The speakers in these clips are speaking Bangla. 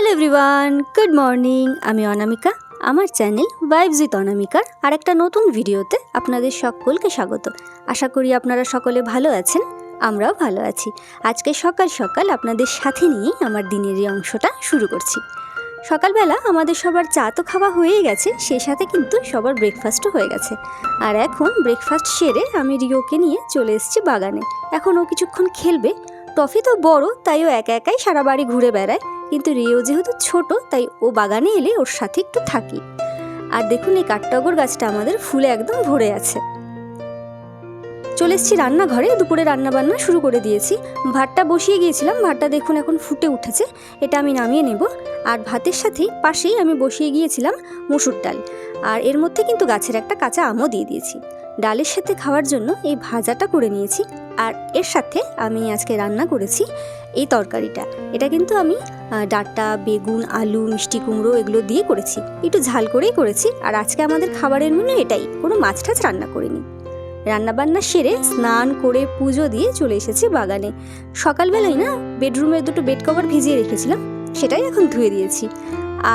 হ্যালো এভরিওয়ান গুড মর্নিং আমি অনামিকা, আমার চ্যানেল ভাইবস উইথ অনামিকার আর একটা নতুন ভিডিওতে আপনাদের সকলকে স্বাগত। আশা করি আপনারা সকলে ভালো আছেন, আমরাও ভালো আছি। আজকে সকাল সকাল আপনাদের সাথে নিয়েই আমার দিনের এই অংশটা শুরু করছি। সকালবেলা আমাদের সবার চা তো খাওয়া হয়ে গেছে সেই সাথে কিন্তু সবার ব্রেকফাস্টও হয়ে গেছে। আর এখন ব্রেকফাস্ট সেরে আমি রিওকে নিয়ে চলে এসেছি বাগানে। এখন ও কিছুক্ষণ খেলবে টফি তো বড়, তাই ও একা একাই সারা বাড়ি ঘুরে বেড়ায়। কিন্তু রিও যেহেতু ছোট, তাই ও বাগানে এলে ওর সাথে একটু থাকি। আর দেখুন এই কাঠটগর গাছটা আমাদের ফুলে একদম ভরে আছে। চলে এসেছি রান্নাঘরে, দুপুরে রান্না বান্না শুরু করে দিয়েছি। ভাতটা বসিয়ে গিয়েছিলাম, ভাতটা দেখুন এখন ফুটে উঠেছে, এটা আমি নামিয়ে নেব। আর ভাতের সাথেই পাশেই আমি বসিয়ে গিয়েছিলাম মুসুর ডাল। আর এর মধ্যে কিন্তু গাছের একটা কাঁচা আমও দিয়ে দিয়েছি। ডালের সাথে খাওয়ার জন্য এই ভাজাটা করে নিয়েছি। আর এর সাথে আমি আজকে রান্না করেছি এই তরকারিটা। এটা কিন্তু আমি ডাঁটা, বেগুন, আলু, মিষ্টি কুমড়ো এগুলো দিয়ে করেছি। একটু ঝাল করেই করেছি আর আজকে আমাদের খাবারের মেনু এটাই। কোনো মাছ টাছ রান্না করিনি। রান্নাবান্না সেরে স্নান করে পুজো দিয়ে চলে এসেছি বাগানে। সকালবেলায় না বেডরুমের দুটো বেড কভার ভিজিয়ে রেখেছিলাম, সেটাই এখন ধুয়ে দিয়েছি।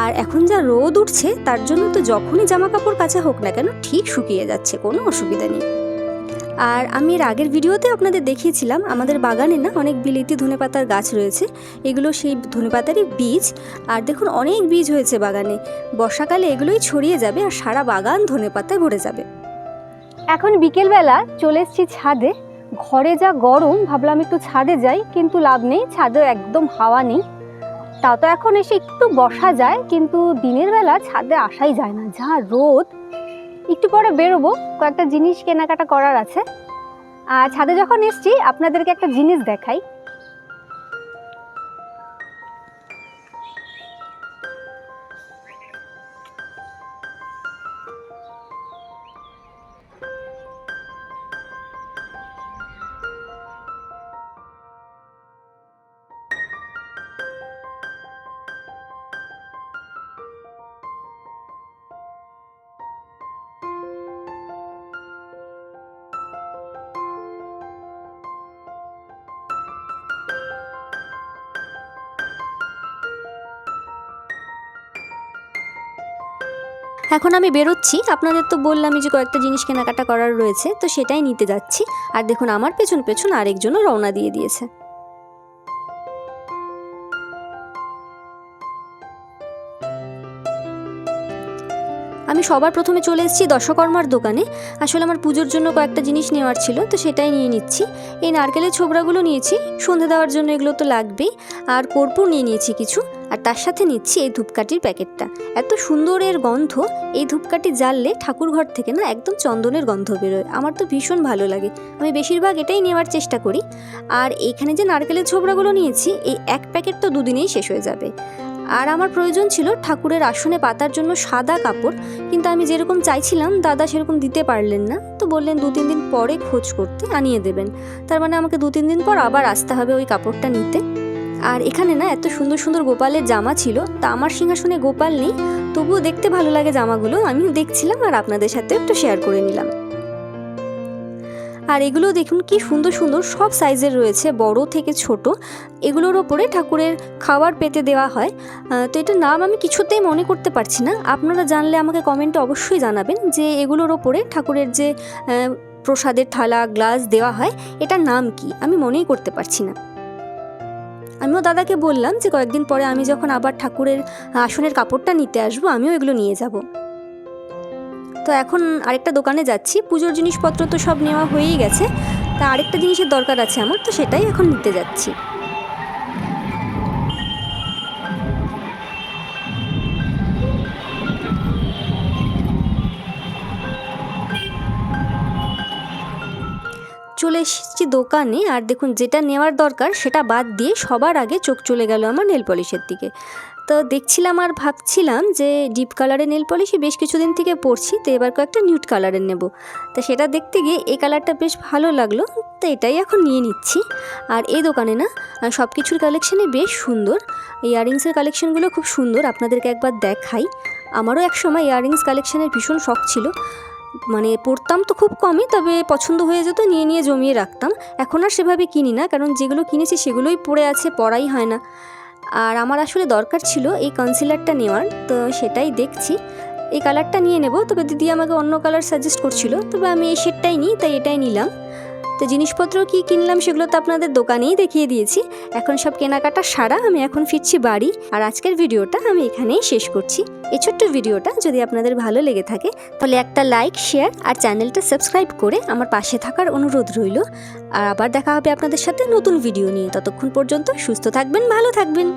আর এখন যা রোদ উঠছে, তার জন্য তো যখনই জামা কাপড় কাচা হোক না কেন, ঠিক শুকিয়ে যাচ্ছে, কোনো অসুবিধা নেই। আর আমি এর আগের ভিডিওতে আপনাদের দেখিয়েছিলাম, আমাদের বাগানে না অনেক বিলেতি ধনেপাতার গাছ রয়েছে। এগুলো সেই ধনেপাতারই বীজ। আর দেখুন, অনেক বীজ হয়েছে বাগানে। বর্ষাকালে এগুলোই ছড়িয়ে যাবে আর সারা বাগান ধনেপাতায় ভরে যাবে। এখন বিকেলবেলা চলে এসেছি ছাদে। ঘরে যা গরম, ভাবলাম একটু ছাদে যাই, কিন্তু লাভ নেই ছাদেও একদম হাওয়া নেই। তাও তো এখন এসে একটু বসা যায়, কিন্তু দিনের বেলা ছাদে আসাই যায় না। যা রোদ পরে বেরোবো, কয়েকটা জিনিস কেনাকাটা করার আছে। আর ছাদে যখন এসছি, আপনাদেরকে একটা জিনিস দেখাই। এখন আমি বেরোচ্ছি। আপনাদের তো বললামই যে কয়েকটা জিনিস কেনাকাটা করার রয়েছে, তো সেটাই নিতে যাচ্ছি। আর দেখুন, আমার পেছন পেছন আরেকজনও রওনা দিয়ে দিয়েছে। আমি সবার প্রথমে চলে এসেছি দশকর্মার দোকানে। আসলে আমার পুজোর জন্য কয়েকটা জিনিস নেওয়ার ছিল, তো সেটাই নিয়ে নিচ্ছি। এই নারকেলের ছোবড়াগুলো নিয়েছি। সন্ধে দেওয়ার জন্য এগুলো তো লাগবেই। আর কর্পূর নিয়ে নিয়েছি কিছু। আর তার সাথে নিচ্ছি এই ধূপকাঠির প্যাকেটটা। এত সুন্দর এর গন্ধ, এই ধূপকাঠি জ্বাললে ঠাকুর ঘর থেকে না একদম চন্দনের গন্ধ বেরোয়। আমার তো ভীষণ ভালো লাগে। আমি বেশিরভাগ এটাই নেওয়ার চেষ্টা করি। আর এইখানে যে নারকেলের ছোবড়াগুলো নিয়েছি, এই এক প্যাকেট তো দুদিনেই শেষ হয়ে যাবে। আর আমার প্রয়োজন ছিল ঠাকুরের আসনে পাতার জন্য সাদা কাপড়, কিন্তু আমি যেরকম চাইছিলাম, দাদা সেরকম দিতে পারলেন না। তো বললেন দু তিন দিন পরে খোঁজ করতে আনিয়ে দেবেন। তার মানে আমাকে দু তিন দিন পর আবার আসতে হবে ওই কাপড়টা নিতে। আর এখানে না এত সুন্দর সুন্দর গোপালের জামা ছিল, তা আমার সিংহাসনে গোপাল নেই, তবুও দেখতে ভালো লাগে জামাগুলো, আমিও দেখছিলাম আর আপনাদের সাথে একটু শেয়ার করে নিলাম। আর এগুলো দেখুন কি সুন্দর সুন্দর, সব সাইজের রয়েছে, বড় থেকে ছোট, এগুলোর ওপরে ঠাকুরের খাবার পেতে দেওয়া হয়। তো এটার নাম আমি কিছুতেই মনে করতে পারছি না, আপনারা জানলে আমাকে কমেন্টে অবশ্যই জানাবেন যে এগুলোর ওপরে ঠাকুরের যে প্রসাদের থালা গ্লাস দেওয়া হয়, এটার নাম কি, আমি মনেই করতে পারছি না। আমিও দাদাকে বললাম যে কয়েকদিন পরে আমি যখন আবার ঠাকুরের আসনের কাপড়টা নিতে আসব, আমিও এগুলো নিয়ে যাব। তো এখন আরেকটা দোকানে যাচ্ছি। পুজোর জিনিসপত্র তো সব নেওয়া হয়েই গেছে। তা আরেকটা জিনিসের দরকার আছে আমার, তো সেটাই এখন নিতে যাচ্ছি। চলে এসেছি দোকানে, আর দেখুন যেটা নেওয়ার দরকার সেটা বাদ দিয়ে সবার আগে চোখ চলে গেল আমার নেল পলিশের দিকে। তো দেখছিলাম আর ভাবছিলাম যে ডিপ কালারের নেল পলিশই বেশ কিছুদিন থেকে পরছি, তো এবার কয়েকটা নিউট কালারের নেব। তা সেটা দেখতে গিয়ে এই কালারটা বেশ ভালো লাগল, তো এটাই এখন নিয়ে নিচ্ছি। আর এই দোকানে না সব কিছুর কালেকশানই বেশ সুন্দর। ইয়াররিংসের কালেকশানগুলো খুব সুন্দর, আপনাদেরকে একবার দেখাই। আমারও একসময় ইয়াররিংস কালেকশানের ভীষণ শখ ছিল। মানে পড়তাম তো খুব কমই, তবে পছন্দ হয়ে যেত, নিয়ে নিয়ে জমিয়ে রাখতাম। এখন আর সেভাবে কিনি না, কারণ যেগুলো কিনেছি সেগুলোই পড়ে আছে, পড়াই হয় না। আর আমার আসলে দরকার ছিল এই কনসিলারটা নেওয়ার, তো সেটাই দেখছি। এই কালারটা নিয়ে নেব, তবে দিদি আমাকে অন্য কালার সাজেস্ট করছিল, তবে আমি এই শেডটাই নিই, তাই এটাই নিলাম। তো জিনিসপত্র কি কিনলাম সেগুলো তো আপনাদের দোকানেই দেখিয়ে দিয়েছি। এখন সব কেনাকাটা সারা, আমি এখন ফিরছি বাড়ি। আর আজকের ভিডিওটা আমি এখানেই শেষ করছি। এই ছোট্ট ভিডিওটা যদি আপনাদের ভালো লেগে থাকে, তাহলে একটা লাইক, শেয়ার আর চ্যানেলটা সাবস্ক্রাইব করে আমার পাশে থাকার অনুরোধ রইল। আর আবার দেখা হবে আপনাদের সাথে নতুন ভিডিও নিয়ে। ততক্ষণ পর্যন্ত সুস্থ থাকবেন, ভালো থাকবেন।